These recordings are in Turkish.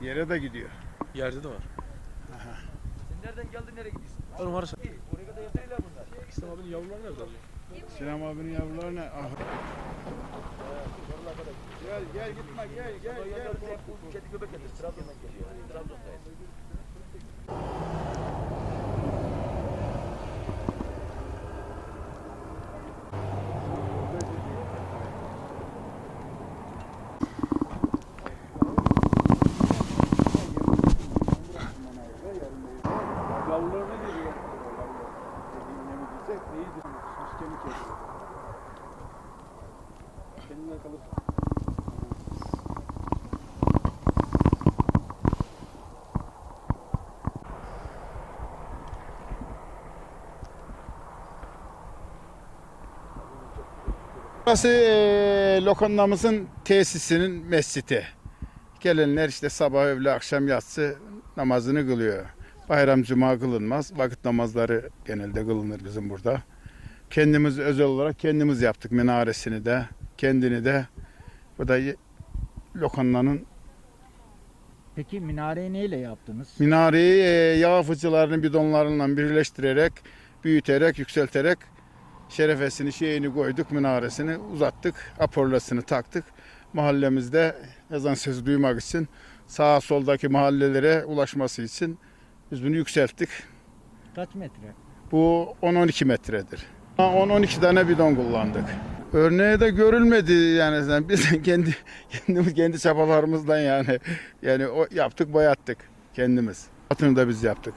Yere de gidiyor. Yerde de var. Sen nereden geldin nereye gidiyorsun? Benim varsa. Oraya kadar yeterliler bunlar. İslam abinin yavruları nerede? Sinem abinin yavruları ne? Ah. Gel gel gitme gel gel gel. kedi göbek getir. Trabzon'dan geliyor. Trabzon'dayız. Burası eee lokandamızın tesisinin mescidi. Gelenler işte sabah öğle akşam yatsı namazını kılıyor. Bayram cuma kılınmaz. Vakit namazları genelde kılınır bizim burada. Kendimiz özel olarak kendimiz yaptık minaresini de, kendini de. Bu da lokandanın Peki minareyi neyle yaptınız? minareyi e, yağ fıçılarını bidonlarından birleştirerek, büyüterek, yükselterek şerefesini şeyini koyduk, minaresini uzattık, aporlasını taktık. Mahallemizde ezan sesi duymak için sağa soldaki mahallelere ulaşması için biz bunu yükselttik. Kaç metre? Bu 10-12 metredir. 10-12 tane bidon kullandık. Örneği de görülmedi yani biz kendi kendimiz kendi çabalarımızdan yani yani o yaptık boyattık kendimiz. Atını da biz yaptık.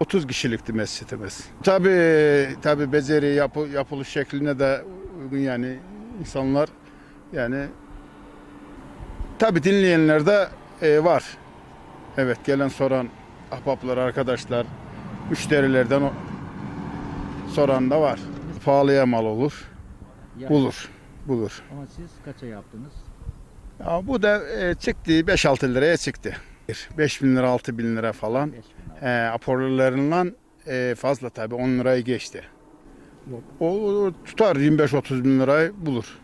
30 kişilikti mescidimiz. Tabii tabii beceri yapı, yapılış şekline de uygun yani insanlar yani tabii dinleyenler de e, var. Evet gelen soran ahbaplar arkadaşlar müşterilerden soran da var. Pahalıya mal olur. Ya- Bulur. Bulur. Ama siz kaça yaptınız? Ya bu da e, çıktı 5-6 liraya çıktı. 5 bin lira 6 bin lira falan. 5 bin. E, aporlarından e, fazla tabii 10 lirayı geçti. O, o tutar 25-30 bin lirayı bulur.